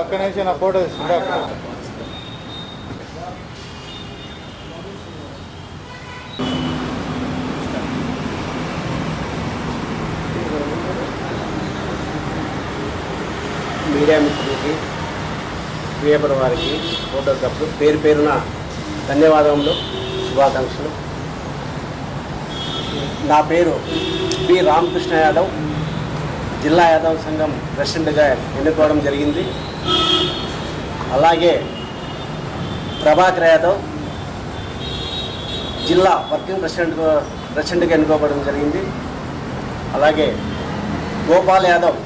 ఒక్క నిమిషం నా ఫోటో తీసుకుంటా మీడియా మిత్రులకి పేపర్ వారికి ఫోటోగ్రాఫర్ పేరు పేరున ధన్యవాదములు శుభాకాంక్షలు. నా పేరు బి రామకృష్ణ యాదవ్. జిల్లా యాదవ్ సంఘం ప్రెసిడెంట్గా ఎన్నుకోవడం జరిగింది. అలాగే ప్రభాకర్ యాదవ్ జిల్లా వర్కింగ్ ప్రెసిడెంట్ ప్రెసిడెంట్గా ఎన్నుకోవడం జరిగింది. అలాగే గోపాల్ యాదవ్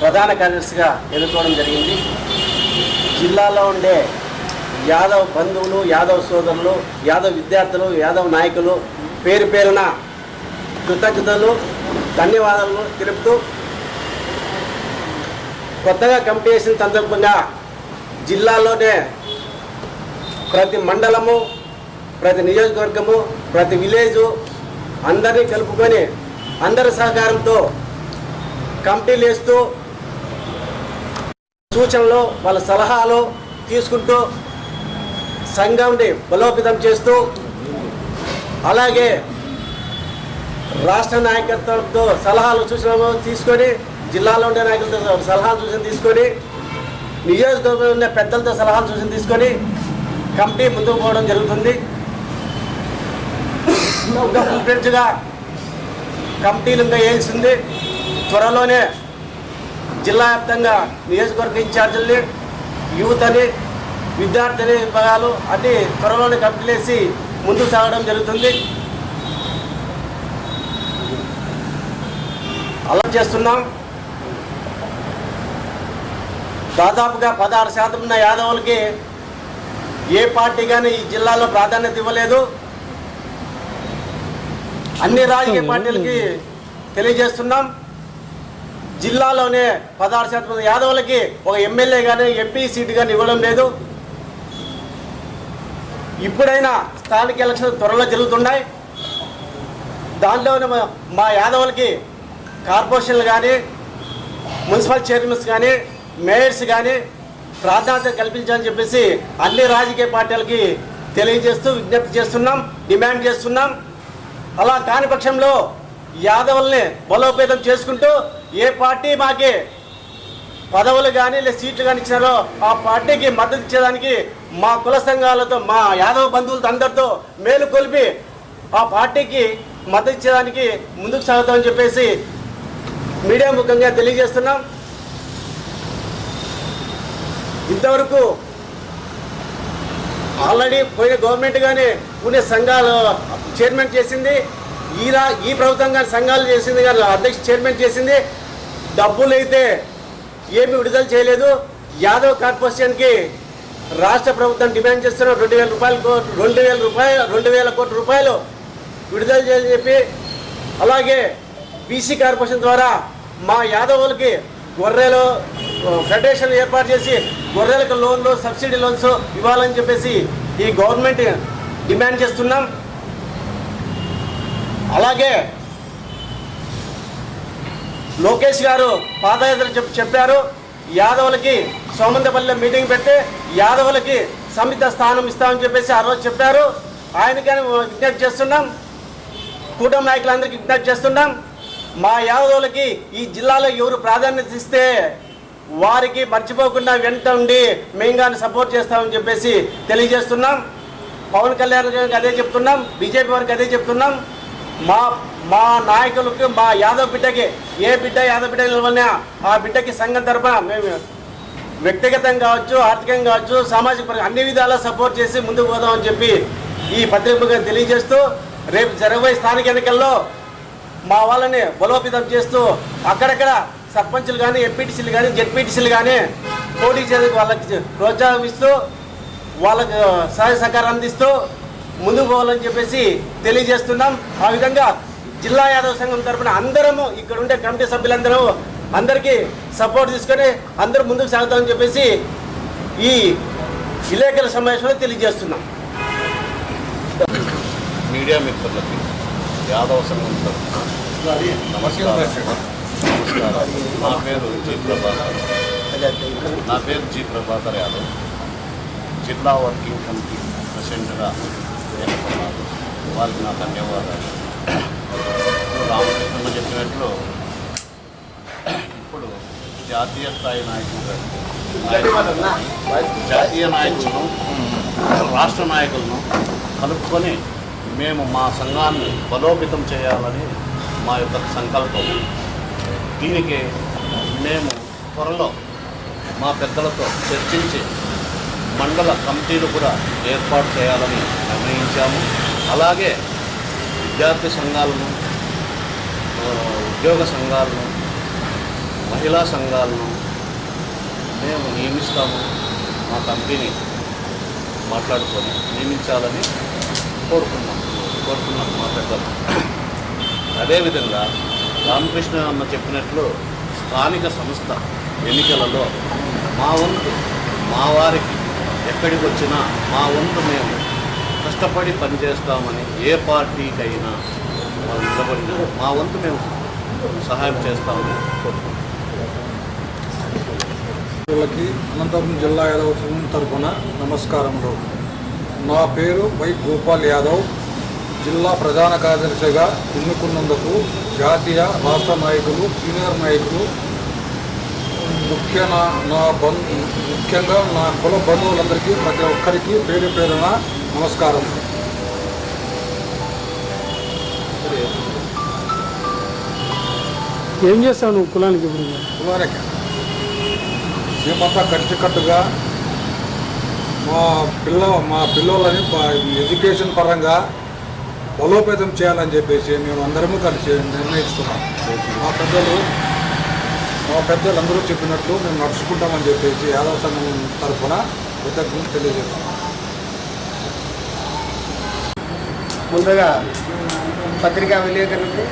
ప్రధాన కార్యదర్శిగా ఎన్నుకోవడం జరిగింది. జిల్లాలో ఉండే యాదవ్ బంధువులు యాదవ్ సోదరులు యాదవ్ విద్యార్థులు యాదవ్ నాయకులు పేరు పేరున కృతజ్ఞతలు ధన్యవాదాలు తెలుపుతూ కొత్తగా కమిటీ వేసిన సందర్భంగా జిల్లాలోనే ప్రతి మండలము ప్రతి నియోజకవర్గము ప్రతి విలేజు అందరినీ కలుపుకొని అందరి సహకారంతో కమిటీలు వేస్తూ సూచనలు వాళ్ళ సలహాలు తీసుకుంటూ సంఘంని బలోపేతం చేస్తూ అలాగే రాష్ట్ర నాయకత్వంతో సలహాలు సూచనలు తీసుకొని జిల్లాలో ఉండే నాయకులతో సలహాలు సూచన తీసుకొని నియోజకవర్గంలో ఉండే పెద్దలతో సలహాలు సూచన తీసుకొని కమిటీ ముందుకు పోవడం జరుగుతుంది. ఇంకా ఫుల్ కమిటీలు ఇంకా వేయాల్సింది. త్వరలోనే జిల్లా వ్యాప్తంగా నియోజకవర్గ ఇన్ఛార్జీలని యూత్ అని విద్యార్థిని విభాగాలు అన్ని త్వరలోనే కంప్లీట్ వేసి ముందుకు సాగడం జరుగుతుంది. అలా చేస్తున్నాం. దాదాపుగా పదహారు శాతం ఉన్న యాదవులకి ఏ పార్టీ కానీ ఈ జిల్లాలో ప్రాధాన్యత ఇవ్వలేదు. అన్ని రాజకీయ పార్టీలకి తెలియజేస్తున్నాం. జిల్లాలోనే పదహారు శాతం యాదవులకి ఒక ఎమ్మెల్యే కానీ ఎంపీ సీటు కానీ ఇవ్వడం లేదు. ఇప్పుడైనా స్థానిక ఎలక్షన్ త్వరలో జరుగుతున్నాయి. దానిలోనే మా- మా యాదవులకి కార్పొరేషన్లు కానీ మున్సిపల్ చైర్మన్స్ కానీ మేయర్స్ కానీ ప్రాధాన్యత కల్పించాలని చెప్పేసి అన్ని రాజకీయ పార్టీలకి తెలియజేస్తూ విజ్ఞప్తి చేస్తున్నాం డిమాండ్ చేస్తున్నాం. అలా కాని పక్షంలో యాదవుల్ని బలోపేతం చేసుకుంటూ ఏ పార్టీ మాకి పదవులు కానీ లేదా సీట్లు కానీ ఇచ్చినారో ఆ పార్టీకి మద్దతు ఇచ్చేదానికి మా కుల సంఘాలతో మా యాదవ బంధువులతో అందరితో మేలు కొలిపి ఆ పార్టీకి మద్దతు ఇచ్చేదానికి ముందుకు సాగుతామని చెప్పేసి మీడియా ముఖంగా తెలియజేస్తున్నాం. ఇంతవరకు ఆల్రెడీ పోయిన గవర్నమెంట్ కానీ పుణ్య సంఘాలు చైర్మన్ చేసింది. ఈరా ఈ ప్రభుత్వం కానీ సంఘాలు చేసింది కానీ అధ్యక్ష చైర్మన్ చేసింది. డబ్బులు అయితే ఏమి విడుదల చేయలేదు. యాదవ్ కార్పొరేషన్కి రాష్ట్ర ప్రభుత్వం డిమాండ్ చేస్తున్న రెండు వేల రూపాయలు రెండు వేల రూపాయలు రెండు వేల కోట్ల రూపాయలు విడుదల చేయాలని చెప్పి అలాగే బీసీ కార్పొరేషన్ ద్వారా మా యాదవులకి గొర్రెలు ఫెడరేషన్ ఏర్పాటు చేసి గొర్రెలకు లోన్లు సబ్సిడీ లోన్స్ ఇవ్వాలని చెప్పేసి ఈ గవర్నమెంట్ డిమాండ్ చేస్తున్నాం. అలాగే లోకేష్ గారు పాదయాత్ర చెప్పారు. యాదవులకి సోమందపల్లిలో మీటింగ్ పెడితే యాదవులకి సమిత స్థానం ఇస్తామని చెప్పేసి ఆ రోజు చెప్పారు. ఆయనకని విజ్ఞప్తి చేస్తున్నాం. కూటమి నాయకులందరికీ విజ్ఞప్తి చేస్తున్నాం. మా యాదవులకి ఈ జిల్లాలో ఎవరు ప్రాధాన్యత ఇస్తే వారికి మర్చిపోకుండా వెంట ఉండి మేము కానీ సపోర్ట్ చేస్తామని చెప్పేసి తెలియజేస్తున్నాం. పవన్ కళ్యాణ్ గారికి అదే చెప్తున్నాం. బీజేపీ వారికి అదే చెప్తున్నాం. మా మా నాయకులకు మా యాదవ్ బిడ్డకి ఏ బిడ్డ యాదవ్ బిడ్డ నిలవన్నా ఆ బిడ్డకి సంఘం తరఫున మేము వ్యక్తిగతంగా కావచ్చు ఆర్థికంగా కావచ్చు సామాజిక అన్ని విధాలా సపోర్ట్ చేసి ముందుకు పోదామని చెప్పి ఈ పత్రికగా తెలియజేస్తూ రేపు జరగబోయే స్థానిక ఎన్నికల్లో మా వాళ్ళని బలోపేతం చేస్తూ అక్కడక్కడ సర్పంచులు కానీ ఎంపీటీసీలు కానీ జెడ్పీటీసీలు కానీ పోటీ చేసి వాళ్ళకి ప్రోత్సాహిస్తూ వాళ్ళకు సహాయ సహకారం అందిస్తూ ముందుకు పోవాలని చెప్పేసి తెలియజేస్తున్నాం. ఆ విధంగా జిల్లా యాదవ సంఘం తరపున అందరము ఇక్కడ ఉండే కమిటీ సభ్యులందరూ అందరికీ సపోర్ట్ తీసుకొని అందరూ ముందుకు సాగుతామని చెప్పేసి ఈ విలేకరుల సమావేశంలో తెలియజేస్తున్నాం. మీడియా మిత్రులకి యాదవ సంఘం తరఫున నమస్కారం. నా పేరు జీ ప్రభాకర్. నా పేరు జీ ప్రభాకర్ యాదవ్. జిల్లా వర్కింగ్ కమిటీ ప్రెసిడెంట్గా ఎన్నుకున్నారు వారికి నా ధన్యవాదాలు. రామకృష్ణ చెప్పినట్లు ఇప్పుడు జాతీయ స్థాయి నాయకులు జాతీయ నాయకులను రాష్ట్ర నాయకులను కలుపుకొని మేము మా సంఘాన్ని బలోపేతం చేయాలని మా యొక్క సంకల్పం. దీనికి మేము త్వరలో మా పెద్దలతో చర్చించి మండల కమిటీలు కూడా ఏర్పాటు చేయాలని నిర్ణయించాము. అలాగే విద్యార్థి సంఘాలను ఉద్యోగ సంఘాలను మహిళా సంఘాలను మేము నియమిస్తాము మా కంపెనీ మాట్లాడుకొని నియమించాలని కోరుకున్నాం. కోరుకున్నాం మా పెద్దలు అదేవిధంగా రామకృష్ణ అన్న చెప్పినట్లు స్థానిక సంస్థ ఎన్నికలలో మా వంతు మా వారికి ఎక్కడికి వచ్చినా మా వంతు మేము కష్టపడి పనిచేస్తామని ఏ పార్టీకైనా వాళ్ళు నిలబడిన మా వంతు మేము సహాయం చేస్తామని వీళ్ళకి అనంతపురం జిల్లా యాదవ్ సంఘం తరఫున నమస్కారములు. నా పేరు వై గోపాల్ యాదవ్. జిల్లా ప్రధాన కార్యదర్శిగా ఎన్నుకున్నందుకు జాతీయ రాష్ట్ర నాయకులు సీనియర్ నాయకులు ముఖ్య నా నా బంధు ముఖ్యంగా నా కుల బంధువులందరికీ ప్రతి ఒక్కరికి పేరు పేరున నమస్కారం. ఏం చేస్తావు నువ్వు కులానికి ఇప్పుడు? కులానికి. మేమంతా కలిసికట్టుగా మా పిల్ల మా పిల్లలని ఎడ్యుకేషన్ పరంగా బలోపేతం చేయాలని చెప్పేసి మేము అందరము కలిసి నిర్ణయిస్తున్నాం. మా పెద్దలు మా పెద్దలు అందరూ చెప్పినట్లు మేము నడుచుకుంటామని చెప్పేసి యాదవ సంఘం తరఫున కృతజ్ఞతలు తెలియజేస్తున్నాం. ముందుగా పత్రికా విలేకరులకు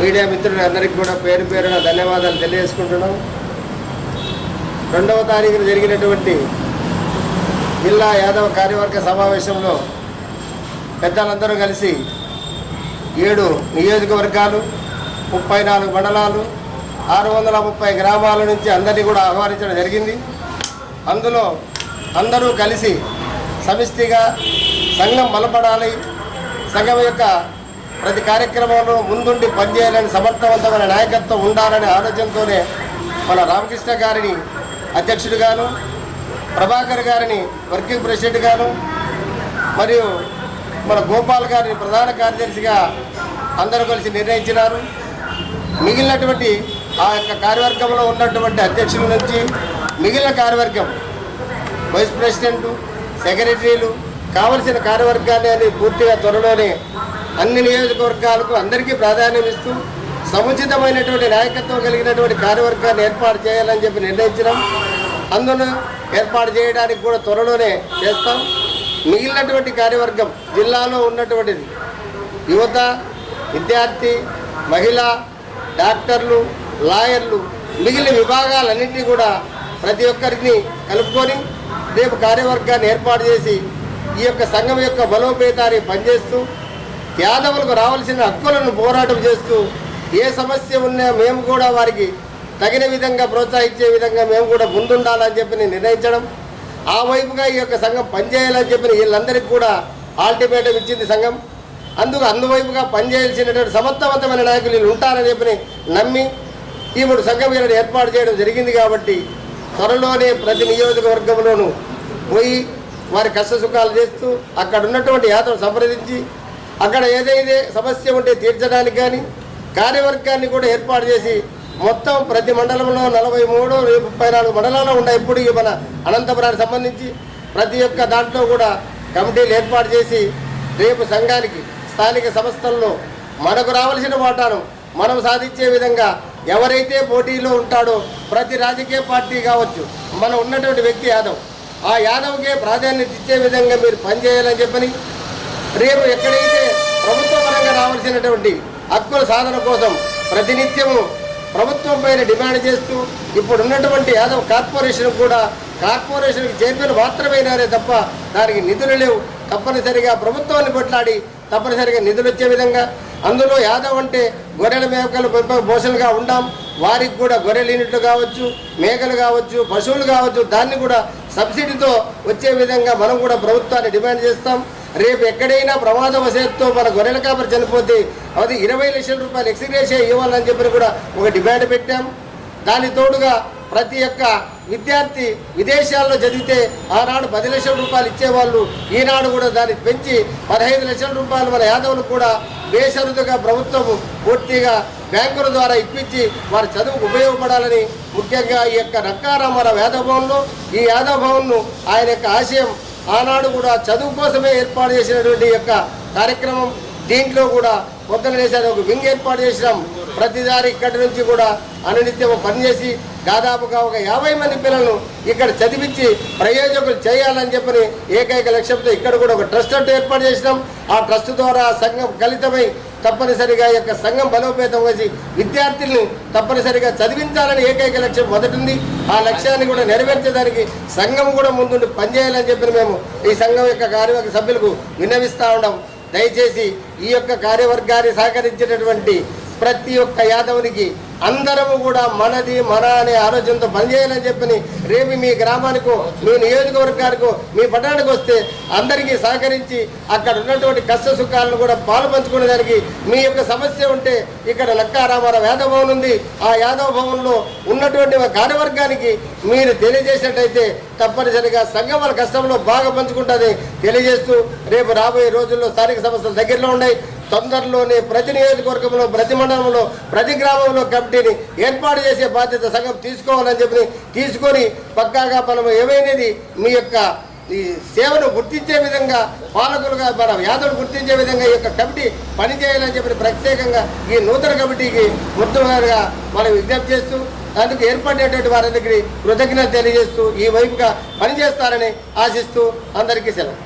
మీడియా మిత్రులందరికీ కూడా పేరు పేరున ధన్యవాదాలు తెలియజేసుకుంటున్నాం. రెండవ తారీఖున జరిగినటువంటి జిల్లా యాదవ కార్యవర్గ సమావేశంలో పెద్దలందరూ కలిసి ఏడు నియోజకవర్గాలు ముప్పై నాలుగు మండలాలు ఆరు వందల ముప్పై గ్రామాల నుంచి అందరినీ కూడా ఆహ్వానించడం జరిగింది. అందులో అందరూ కలిసి సమిష్టిగా సంఘం బలపడాలి. సంఘం యొక్క ప్రతి కార్యక్రమంలో ముందుండి పనిచేయాలని సమర్థవంతమైన నాయకత్వం ఉండాలనే ఆలోచనతోనే మన రామకృష్ణ గారిని అధ్యక్షుడిగాను ప్రభాకర్ గారిని వర్కింగ్ ప్రెసిడెంట్ గాను మరియు మన గోపాల్ గారిని ప్రధాన కార్యదర్శిగా అందరూ కలిసి నిర్ణయించినారు. మిగిలినటువంటి ఆ యొక్క కార్యవర్గంలో ఉన్నటువంటి అధ్యక్షుల నుంచి మిగిలిన కార్యవర్గం వైస్ ప్రెసిడెంట్ సెక్రటరీలు కావలసిన కార్యవర్గాన్ని అని పూర్తిగా త్వరలోనే అన్ని నియోజకవర్గాలకు అందరికీ ప్రాధాన్యం ఇస్తూ సముచితమైనటువంటి నాయకత్వం కలిగినటువంటి కార్యవర్గాన్ని ఏర్పాటు చేయాలని చెప్పి నిర్ణయించడం అందును ఏర్పాటు చేయడానికి కూడా త్వరలోనే చేస్తాం. మిగిలినటువంటి కార్యవర్గం జిల్లాలో ఉన్నటువంటిది యువత విద్యార్థి మహిళ డాక్టర్లు లాయర్లు మిగిలిన విభాగాలన్నింటినీ కూడా ప్రతి ఒక్కరిని కలుపుకొని రేపు కార్యవర్గాన్ని ఏర్పాటు చేసి ఈ యొక్క సంఘం యొక్క బలోపేతాన్ని పనిచేస్తూ యాదవులకు రావాల్సిన హక్కులను పోరాటం చేస్తూ ఏ సమస్య ఉన్నా మేము కూడా వారికి తగిన విధంగా ప్రోత్సహించే విధంగా మేము కూడా ముందుండాలని చెప్పి నిర్ణయించడం ఆ వైపుగా ఈ యొక్క సంఘం పనిచేయాలని చెప్పి వీళ్ళందరికీ కూడా ఆల్టిమేటం ఇచ్చింది సంఘం. అందుకు అందువైపుగా పనిచేయాల్సినటువంటి సమర్థవంతమైన నాయకులు వీళ్ళు ఉంటారని చెప్పి నమ్మి ఈ మూడు సంఘం వీళ్ళని ఏర్పాటు చేయడం జరిగింది కాబట్టి త్వరలోనే ప్రతి నియోజకవర్గంలోనూ పోయి వారి కష్ట సుఖాలు చేస్తూ అక్కడ ఉన్నటువంటి యాత్రను సంప్రదించి అక్కడ ఏదైతే సమస్య ఉంటే తీర్చడానికి కానీ కార్యవర్గాన్ని కూడా ఏర్పాటు చేసి మొత్తం ప్రతి మండలంలో నలభై మూడు ముప్పై నాలుగు మండలాలు ఉన్నాయి ఇప్పుడు మన అనంతపురానికి సంబంధించి ప్రతి ఒక్క దాంట్లో కూడా కమిటీలు ఏర్పాటు చేసి రేపు సంఘానికి స్థానిక సంస్థల్లో మనకు రావాల్సిన వాటాను మనం సాధించే విధంగా ఎవరైతే పోటీలో ఉంటాడో ప్రతి రాజకీయ పార్టీ కావచ్చు మనం ఉన్నటువంటి వ్యక్తి యాదవ్. ఆ యాదవ్కే ప్రాధాన్యత ఇచ్చే విధంగా మీరు పనిచేయాలని చెప్పని రేపు ఎక్కడైతే ప్రభుత్వ పరంగా రావాల్సినటువంటి హక్కుల సాధన కోసం ప్రతినిత్యము ప్రభుత్వం పైన డిమాండ్ చేస్తూ ఇప్పుడు ఉన్నటువంటి యాదవ్ కార్పొరేషన్ కూడా కార్పొరేషన్కి చైర్మన్ మాత్రమేనారే తప్ప దానికి నిధులు లేవు. తప్పనిసరిగా ప్రభుత్వాన్ని కొట్లాడి తప్పనిసరిగా నిధులు వచ్చే విధంగా అందులో యాదవ్ అంటే గొర్రెల మేకలు పెంపక పోషణగా ఉండాం వారికి కూడా గొర్రెల యూనిట్లు కావచ్చు మేకలు కావచ్చు పశువులు కావచ్చు దాన్ని కూడా సబ్సిడీతో వచ్చే విధంగా మనం కూడా ప్రభుత్వాన్ని డిమాండ్ చేస్తాం. రేపు ఎక్కడైనా ప్రమాదవశాత్తు మన గొర్రెల కాపరి చనిపోతే అది ఇరవై లక్షల రూపాయలు ఎక్స్గ్రేషియా ఇవ్వాలని చెప్పి కూడా ఒక డిమాండ్ పెట్టాం. దాని తోడుగా ప్రతి ఒక్క విద్యార్థి విదేశాల్లో చదివితే ఆనాడు పది లక్షల రూపాయలు ఇచ్చేవాళ్ళు ఈనాడు కూడా దాన్ని పెంచి పదహైదు లక్షల రూపాయలు మన యాదవులు కూడా బేషరతుగా ప్రభుత్వం పూర్తిగా బ్యాంకుల ద్వారా ఇప్పించి వారి చదువుకు ఉపయోగపడాలని ముఖ్యంగా ఈ యొక్క నక్కారామారావు యాదవ భవన్లో ఈ యాదవ భవన్ను ఆయన యొక్క ఆశయం ఆనాడు కూడా చదువు కోసమే ఏర్పాటు చేసినటువంటి యొక్క కార్యక్రమం దీంట్లో కూడా పొద్దున చేశారు ఒక వింగ్ ఏర్పాటు చేసినాం. ప్రతిదారి ఇక్కడి నుంచి కూడా అనునిత్యం పనిచేసి దాదాపుగా ఒక యాభై మంది పిల్లలను ఇక్కడ చదివించి ప్రయోజకులు చేయాలని చెప్పని ఏకైక లక్ష్యంతో ఇక్కడ కూడా ఒక ట్రస్ట్ అంటూ ఏర్పాటు చేసినాం. ఆ ట్రస్ట్ ద్వారా సంఘం కలితమై తప్పనిసరిగా ఈ యొక్క సంఘం బలోపేతం చేసి విద్యార్థుల్ని తప్పనిసరిగా చదివించాలని ఏకైక లక్ష్యం మొదటింది. ఆ లక్ష్యాన్ని కూడా నెరవేర్చడానికి సంఘం కూడా ముందుండి పనిచేయాలని చెప్పిన మేము ఈ సంఘం యొక్క కార్యవర్గ సభ్యులకు విన్నవిస్తా ఉన్నాం. దయచేసి ఈ యొక్క కార్యవర్గాన్ని సహకరించినటువంటి ప్రతి ఒక్క యాదవునికి అందరము కూడా మనది మన అనే ఆలోచనతో పనిచేయాలని చెప్పని రేపు మీ గ్రామానికో మీ నియోజకవర్గానికో మీ పట్టణానికి వస్తే అందరికీ సహకరించి అక్కడ ఉన్నటువంటి కష్ట సుఖాలను కూడా పాలు పంచుకునేదానికి మీ యొక్క సమస్య ఉంటే ఇక్కడ లక్కారామారావు యాదవ భవన్ ఉంది. ఆ యాదవ భవన్లో ఉన్నటువంటి ఒక కార్యవర్గానికి మీరు తెలియజేసినట్టయితే తప్పనిసరిగా సంఘం వాళ్ళ కష్టంలో బాగా పంచుకుంటుంది తెలియజేస్తూ రేపు రాబోయే రోజుల్లో స్థానిక సంస్థలు దగ్గరలో ఉన్నాయి. తొందరలోనే ప్రతి నియోజకవర్గంలో ప్రతి మండలంలో ప్రతి గ్రామంలో కమిటీని ఏర్పాటు చేసే బాధ్యత సంఘం తీసుకోవాలని చెప్పి తీసుకొని పక్కాగా మనం ఏమైనది మీ యొక్క ఈ సేవను గుర్తించే విధంగా పాలకులుగా మన యాదవులు గుర్తించే విధంగా ఈ యొక్క కమిటీ పనిచేయాలని చెప్పి ప్రత్యేకంగా ఈ నూతన కమిటీకి ముఖ్యమంత్రిగా మనం విజ్ఞప్తి చేస్తూ అందుకు ఏర్పడినటువంటి వారందరికీ కృతజ్ఞత తెలియజేస్తూ ఈ వైపుగా పనిచేస్తారని ఆశిస్తూ అందరికీ సెలవు.